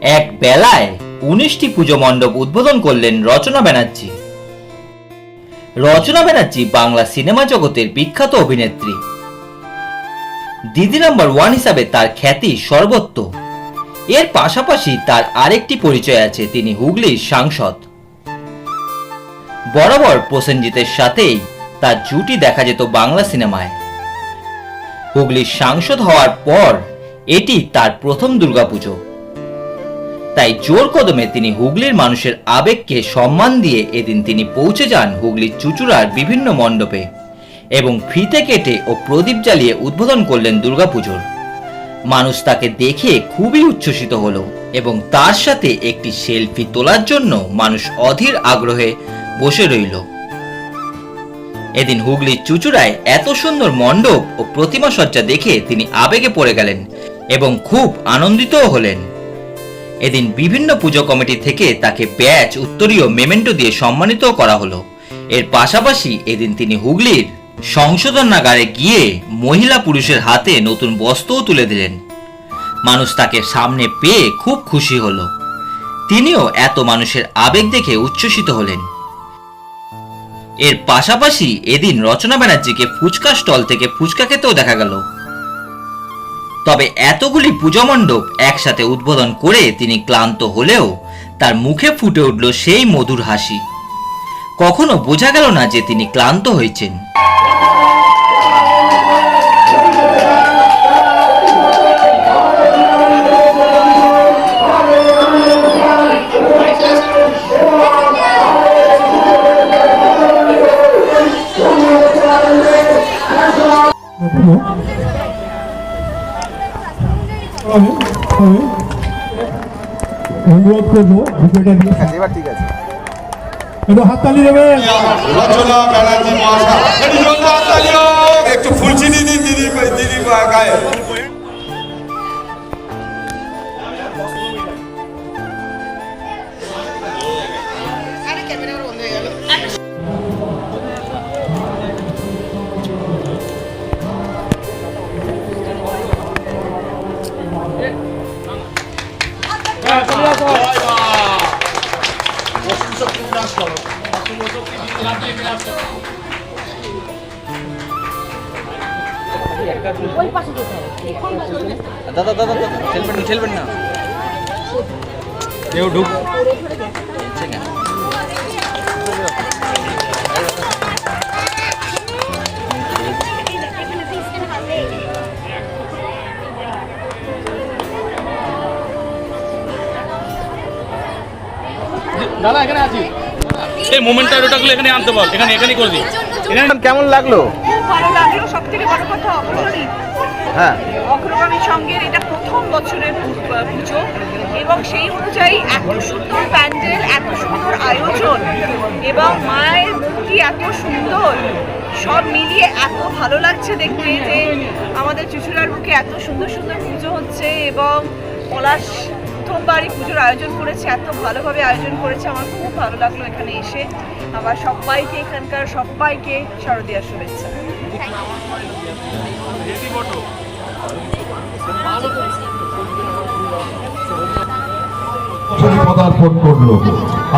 এক বেলায় উনিশটি পুজো মণ্ডপ উদ্বোধন করলেন রচনা ব্যানার্জি। রচনা ব্যানার্জি বাংলা সিনেমা জগতের বিখ্যাত অভিনেত্রী। দিদি নাম্বার ওয়ান হিসাবে তার খ্যাতি সর্বত্র এর পাশাপাশি তার আরেকটি পরিচয় আছে, তিনি হুগলির সাংসদ। বরাবর প্রসেনজিতের সাথেই তার জুটি দেখা যেত বাংলা সিনেমায়। হুগলির সাংসদ হওয়ার পর এটি তার প্রথম দুর্গাপুজো। তাই জোর কদমে তিনি হুগলির মানুষের আবেগকে সম্মান দিয়ে এদিন তিনি পৌঁছে যান হুগলির চুচুড়ার বিভিন্ন মণ্ডপে এবং ফিতে কেটে ও প্রদীপ জ্বালিয়ে উদ্বোধন করলেন দুর্গাপুজোর। মানুষ তাকে দেখে খুবই উচ্ছ্বসিত হলো এবং তার সাথে একটি সেলফি তোলার জন্য মানুষ অধীর আগ্রহে বসে রইল। এদিন হুগলির চুচুড়ায় এত সুন্দর মণ্ডপ ও প্রতিমা সজ্জা দেখে তিনি আবেগে পড়ে গেলেন এবং খুব আনন্দিতও হলেন। এদিন বিভিন্ন পুজো কমিটি থেকে তাকে ব্যাচ, উত্তরীয়, মেমেন্টো দিয়ে সম্মানিত করা হলো। এর পাশাপাশি এদিন তিনি হুগলির সংশোধনাগারে গিয়ে মহিলা পুরুষের হাতে নতুন বস্ত্রও তুলে দিলেন। মানুষ তাকে সামনে পেয়ে খুব খুশি হলো। তিনিও এত মানুষের আবেগ দেখে উচ্ছ্বসিত হলেন। এর পাশাপাশি এদিন রচনা ব্যানার্জিকে ফুচকা স্টল থেকে ফুচকা খেতেও দেখা গেল। তবে এতগুলি পুজো মণ্ডপ একসাথে উদ্বোধন করে তিনি ক্লান্ত হলেও তার মুখে ফুটে উঠল সেই মধুর হাসি। কখনো বোঝা গেল না যে তিনি ক্লান্ত হয়েছেন। করব ভিডিওটা নিয়ে এবার ঠিক আছে একটু হাততালি দেবেন রচনা ব্যানার্জি মহাশয়। একটু ফুলচিনি দিন দিদি দিদি গায়ে দাদা দাদা দাদা ঠেলবেন না ঠেলবেন না কেউ ঢুক দাদা এখানে আছি এই মোমেন্টটা ওটাগুলো এখানে আনতে বল এখানে এখানেই করে দিই। এখানে কেমন লাগল? খুব ভালো লাগল সব থেকে বড় কথা অগ্রণী হ্যাঁ। অগ্রগামী সঙ্গের এটা প্রথম বছরের পুজো এবং সেই অনুযায়ী এত সুন্দর প্যান্ডেল এত সুন্দর আয়োজন এবং মায়ের মূর্তি এত সুন্দর সব মিলিয়ে এত ভালো লাগছে দেখতে যে আমাদের চুচুড়ার বুকে এত সুন্দর সুন্দর পুজো হচ্ছে এবং পলাশ প্রথমবারই পুজোর আয়োজন করেছে, এত ভালোভাবে আয়োজন করেছে, আমার খুব ভালো লাগল এখানে এসে। আবার সবাইকে এখানকার সবাইকে শারদীয়ার শুভেচ্ছা।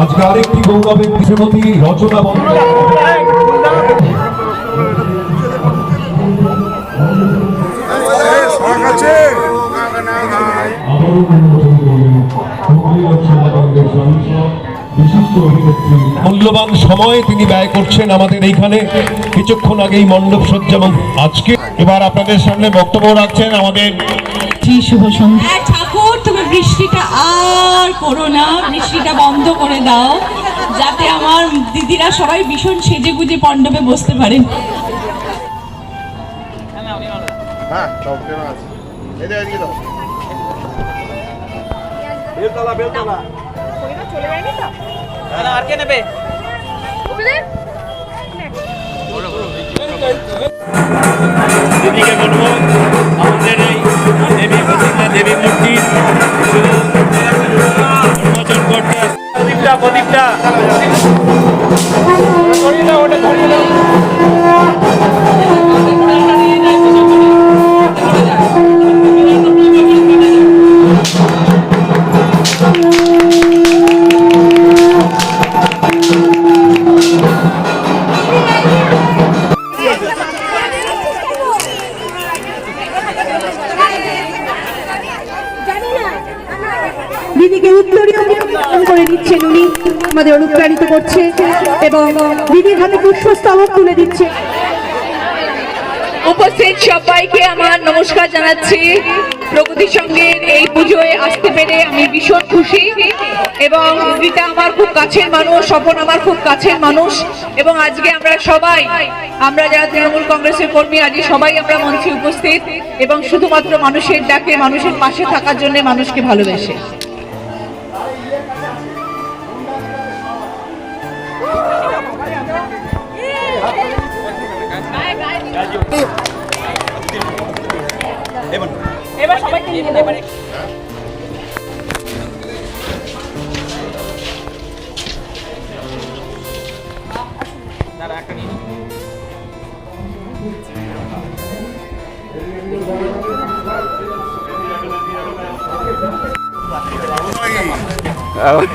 আজকে আরেকটি গৌরবের শ্রীমতী রচনা বন্দ্যোপাধ্যায় মূল্যবান সময় তিনি ব্যয় করছেন আমাদের এইখানে। কিছুক্ষণ আগেই মণ্ডপ সজ্জা এবং আজকে এবার আপনাদের সামনে বক্তব্য রাখছেন আমাদের শুভ হ্যাঁ, ঠাকুর তুমি বৃষ্টিটা আর করো না বৃষ্টিটা বন্ধ করে দাও যাতে আমার দিদিরা সবাই ভীষণ সেজে গুজে মণ্ডপে বসতে পারেন হ্যাঁ আছে। দাও চলে যায়নি তো? আর কে নেবে? দিদিকে বলব আমাদের এই দেবী প্রতিমা দেবী মূর্তি উন্মোচন করতে প্রদীপটা প্রদীপটা। ধরিয়ে দাও ওটা ধরিয়ে দাও। দিদিকে উত্তরীয় করে দিচ্ছেন উনি। আমাদের অনুপ্রাণিত করছে এবং দিদির হাতে পুষ্পস্তবক তুলে দিচ্ছে। উপস্থিত সবাইকে আমার নমস্কার জানাচ্ছি। প্রগতি সঙ্গের এই পুজোয় আসতে পেরে আমি ভীষণ খুশি এবং রীতা আমার খুব কাছের মানুষ, স্বপন আমার খুব কাছের মানুষ এবং আজকে আমরা সবাই, আমরা যারা তৃণমূল কংগ্রেসের কর্মী, আজকে সবাই আমরা মঞ্চে উপস্থিত এবং শুধুমাত্র মানুষের ডাকে, মানুষের পাশে থাকার জন্য মানুষকে ভালোবেসে। এবার সবাইকে নিয়ে নেবেন ওই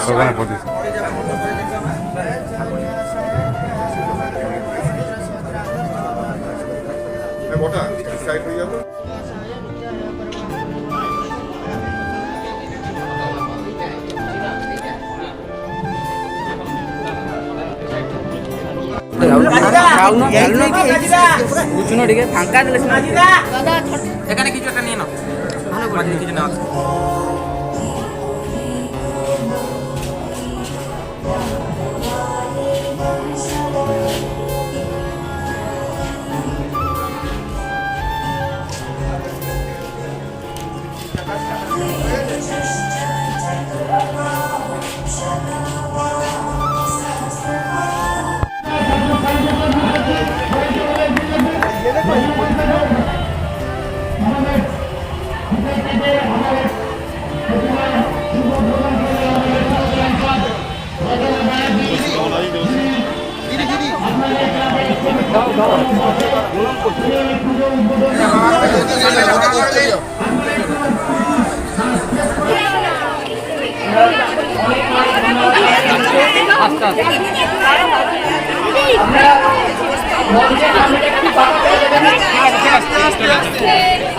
তো কাল এবার না। গেল না ওখানে না। প্রতিষ্ঠা ফাঁকা দিলে এখানে কিছু একটা নিয়ে নাও। ভালো করে কিছু নেওয়া আমরা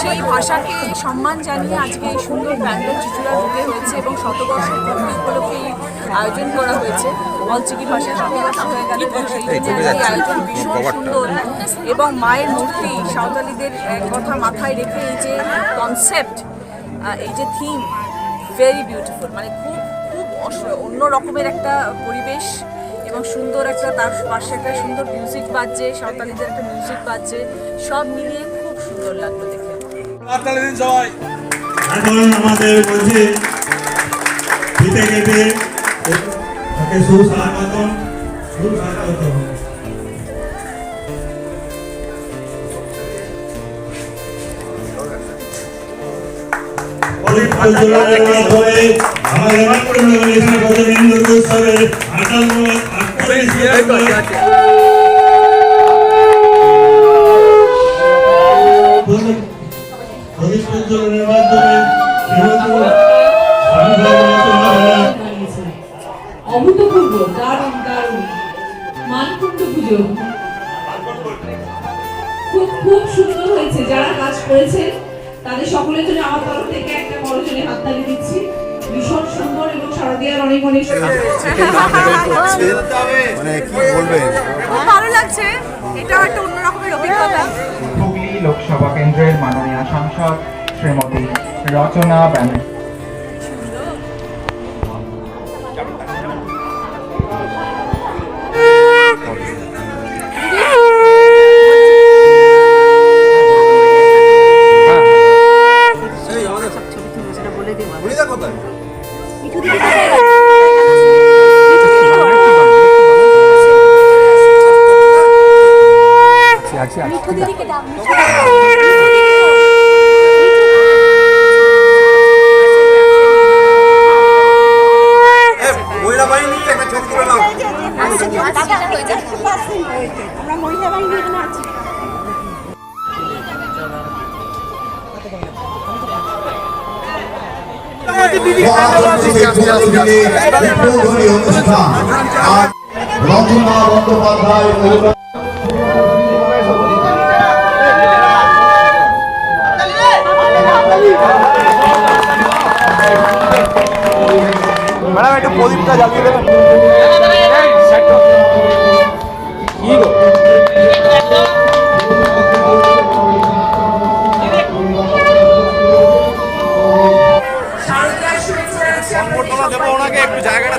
সেই ভাষাকে সম্মান জানিয়ে আজকে এই সুন্দর প্যান্ডেল চুচুড়া রুটে হয়েছে এবং শতবর্ষ উপলক্ষে আয়োজন করা হয়েছে। অলচিকি ভাষায় শতবর্ষ হয়ে গেল এবং সেই আয়োজন ভীষণ সুন্দর এবং মায়ের মূর্তি সাঁওতালিদের এক কথা মাথায় রেখে এই যে কনসেপ্ট এই যে থিম ভেরি বিউটিফুল মানে খুব খুব অন্য রকমের একটা পরিবেশ এবং সুন্দর একটা তার পাশে একটা সুন্দর মিউজিক বাজছে সাঁওতালিদের একটা মিউজিক বাজছে সব মিলিয়ে সুন্দর লাগল দেখে। এখন আমাদের মধ্যে ফিতে কেটে তাকে সুস্বাগতম সুস্বাগতম। অভূতপূর্ব দারুণ দারুণ মানকুণ্ড পুজো খুব খুব সুন্দর হয়েছে যারা কাজ করেছে তাদের সকলের জন্য আমার তরফ থেকে একটা বড় জনে হাততালি দিচ্ছি ভীষণ সুন্দর এবং শারদিয়ার অনেক অনেক ভালো লাগছে। এটা একটা অন্যরকমের অভিজ্ঞতা। লোকসভা কেন্দ্রের মাননীয় সাংসদ শ্রীমতী রচনা ব্যানার্জি। অনুষ্ঠান। আজ রচনা বন্দ্যোপাধ্যায় ম্যাডাম একটু প্রদীপটা জ্বালিয়ে দেবেন। শারদিয়ার শুভেচ্ছা দেবো ওনাকে একটু জায়গাটা